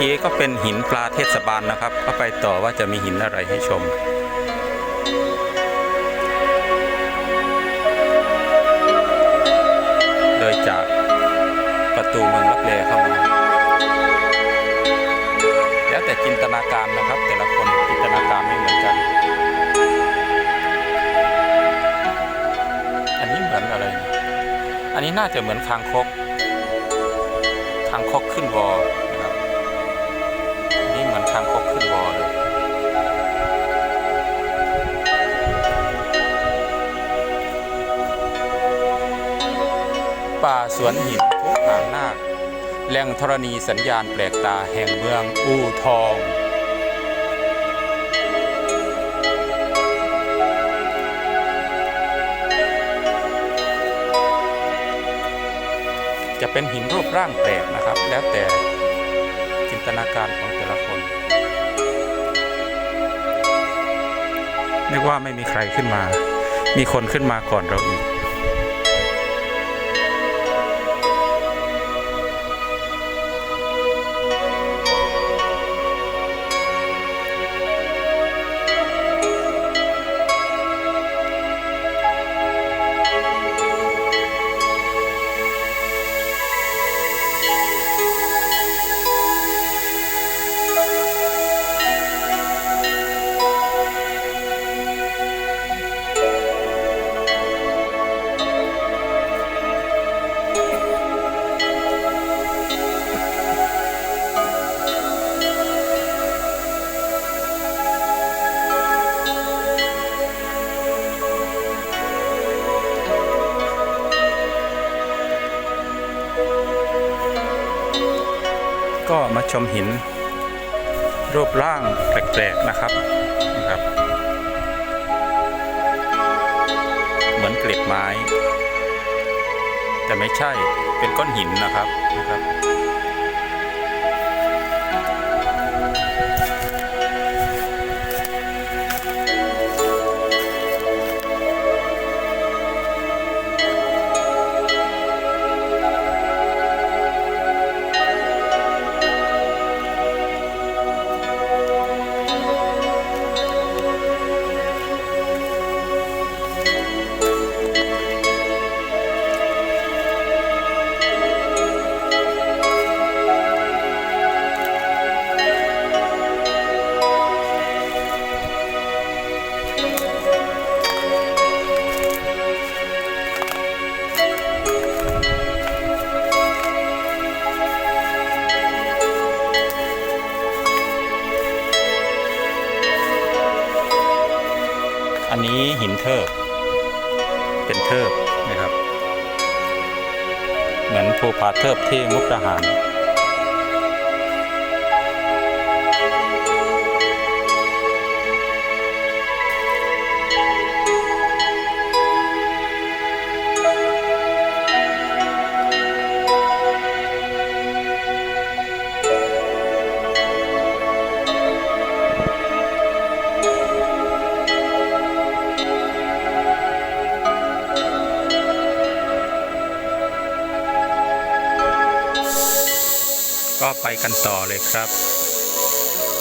กี้ก็เป็นหินปลาเทศบาลนะครับ ก็ไปต่อว่าจะมีหินอะไรให้ชมโดยจากประตูเมืองลับแลเข้ามา แล้วแต่จินตนาการนะครับ แต่ละคนจินตนาการไม่เหมือนกัน อันนี้เหมือนอะไร อันนี้น่าจะเหมือนคางคกคางคกขึ้นวอ ป่าสวนหินทุกหางนาคแหล่งธรณีสัญญาณแปลกตาแห่งเมืองอูทอง จะเป็นหินรูปร่างแปลกนะครับ แล้วแต่จินตนาการของแต่ละคนนึกว่าไม่มีใครขึ้นมา มีคนขึ้นมาก่อนเราอีก ก็มาชมหิน รูปร่างแปลกๆนะครับนะครับ เหมือนเกล็ดไม้ แต่ไม่ใช่เป็นก้อนหินนะครับนะครับ มาเทิบที่มุกดาหาร กันต่อเลยครับ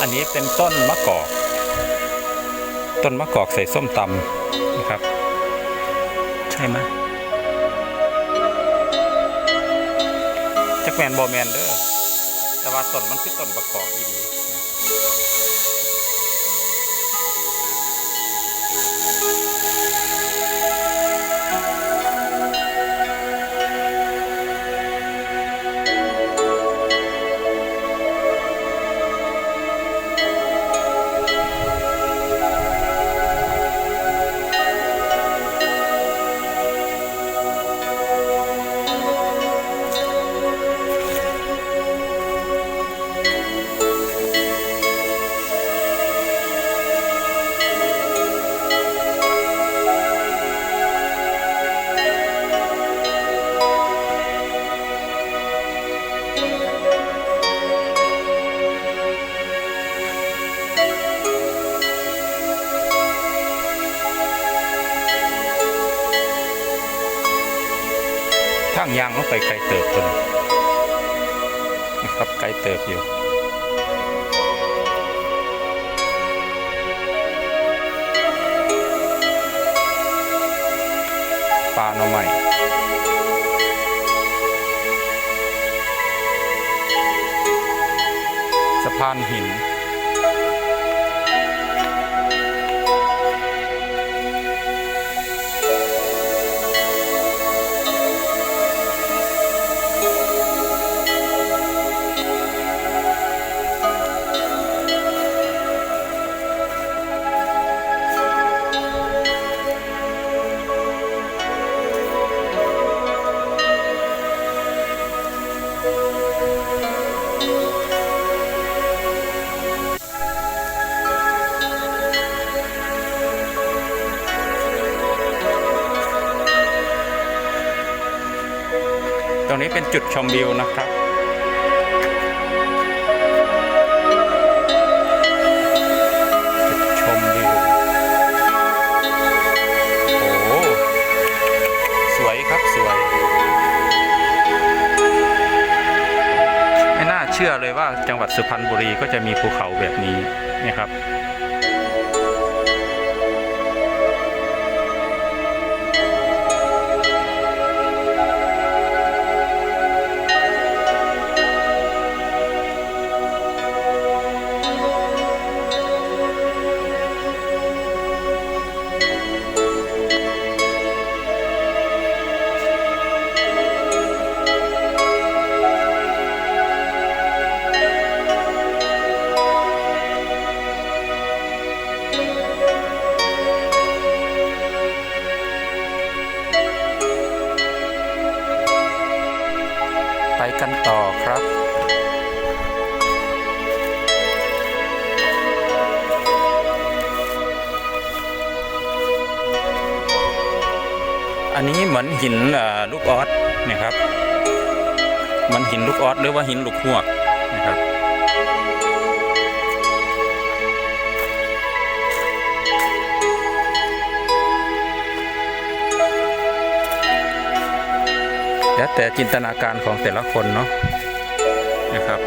อันนี้เป็นต้นมะกอก ต้นมะกอกใส่ส้มตำนะครับ ใช่ไหมจักแมนบอแมนเด้อแต่ว่าต้นมันคือต้นมะกอกอีดีางยางลงไปไกลเติบตนนะครับไกลเติบอยู่ปลาหน่อไม้สะพานหิน รงนี้เป็นจุดชมวิวนะครับจุดชมวิวโอ้สวยครับสวยไม่น่าเชื่อเลยว่าจังหวัดสุพรรณบุรีก็จะมีภูเขาแบบนี้นะครับ หินลูกออสเนี่ยครับ มันหินลูกออสหรือว่าหินลูกหัวกนะครับแล้วแต่จินตนาการของแต่ละคนเนาะนะครับ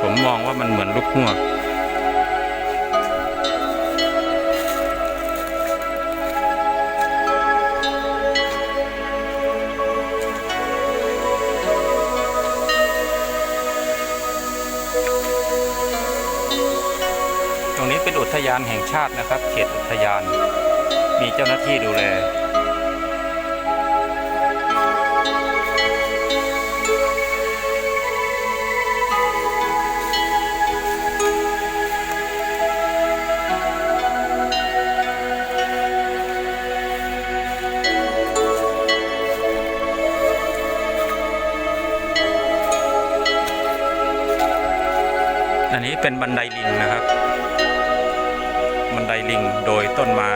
ผมมองว่ามันเหมือนลูกหัวก ยานแห่งชาตินะครับ เขตอุทยาน มีเจ้าหน้าที่ดูแลอันนี้เป็นบันไดลิงนะครับ ไดลิงโดยต้นไม้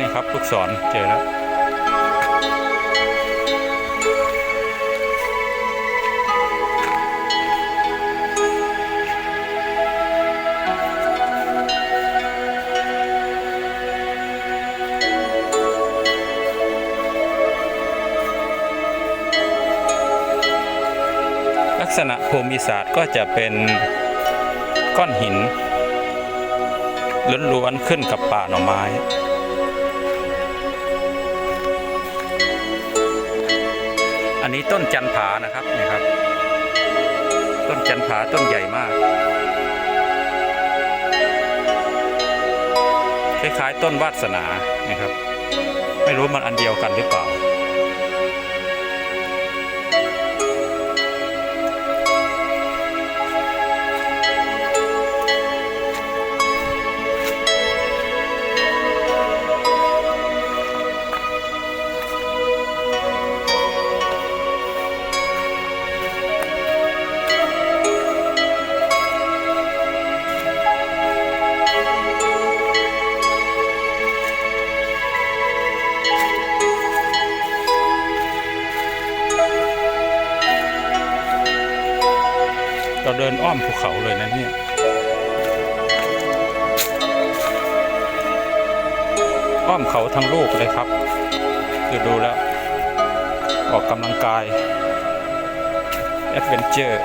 นี่ครับลูกศรเจอแล้วอษณะภูมิศาสตร์ก็จะเป็นก้อนหินล้วนๆขึ้นกับป่าหน่อไม้ นี้ต้นจันผานะครับนี่ครับ ต้นจันผาต้นใหญ่มาก คล้ายๆต้นวาสนานะครับ ไม่รู้มันอันเดียวกันหรือเปล่า เราเดินอ้อมภูเขาเลยนะเนี่ยอ้อมเขาทั้งลูกเลยครับ คือดูแล้ว ออกกำลังกายแอดเวนเจอร์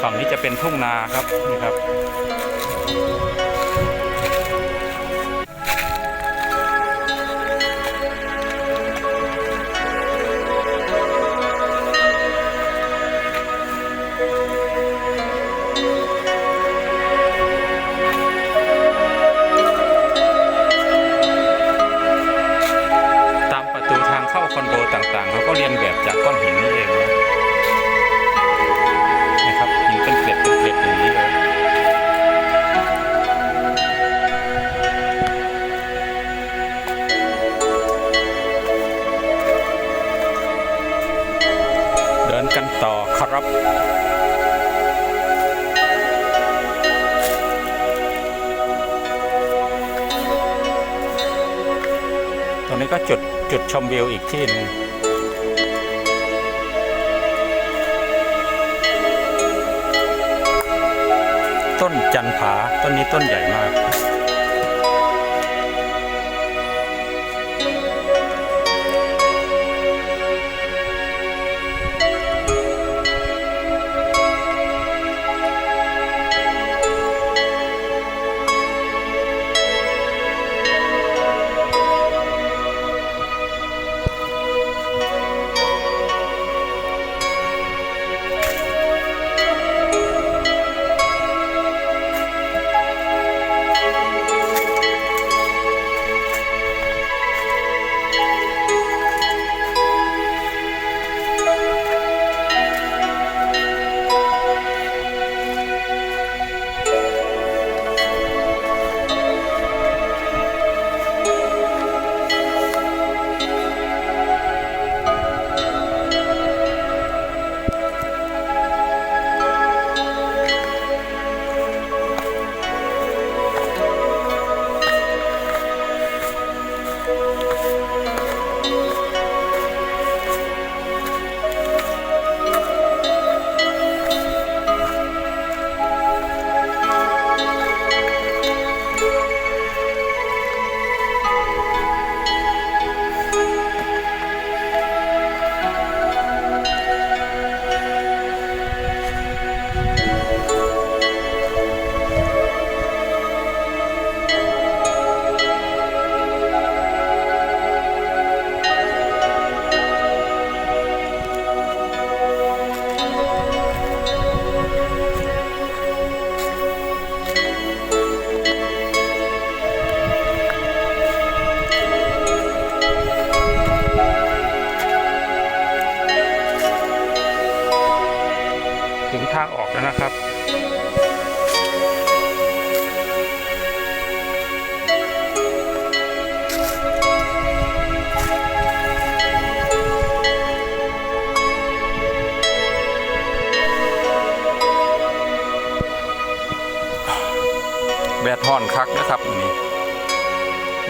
ฝั่งนี้จะเป็นทุ่งนาครับนี่ครับ ครับ ตรงนี้ก็จุดจุดชมวิวอีกที่หนึงต้นจันผาต้นนี้ต้นใหญ่มาก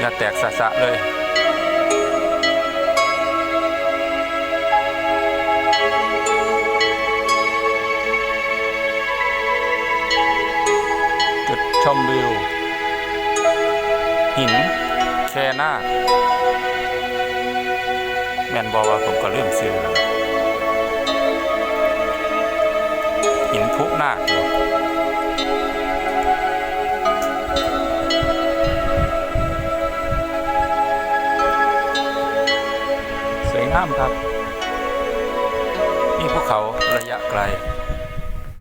อย่าแตกสะสะเลย จุดชมวิว หินแคนาคนบอว่าผมก็เริ่มซื้อหินพุหน้าามครับนี่ภูเขาระยะไกล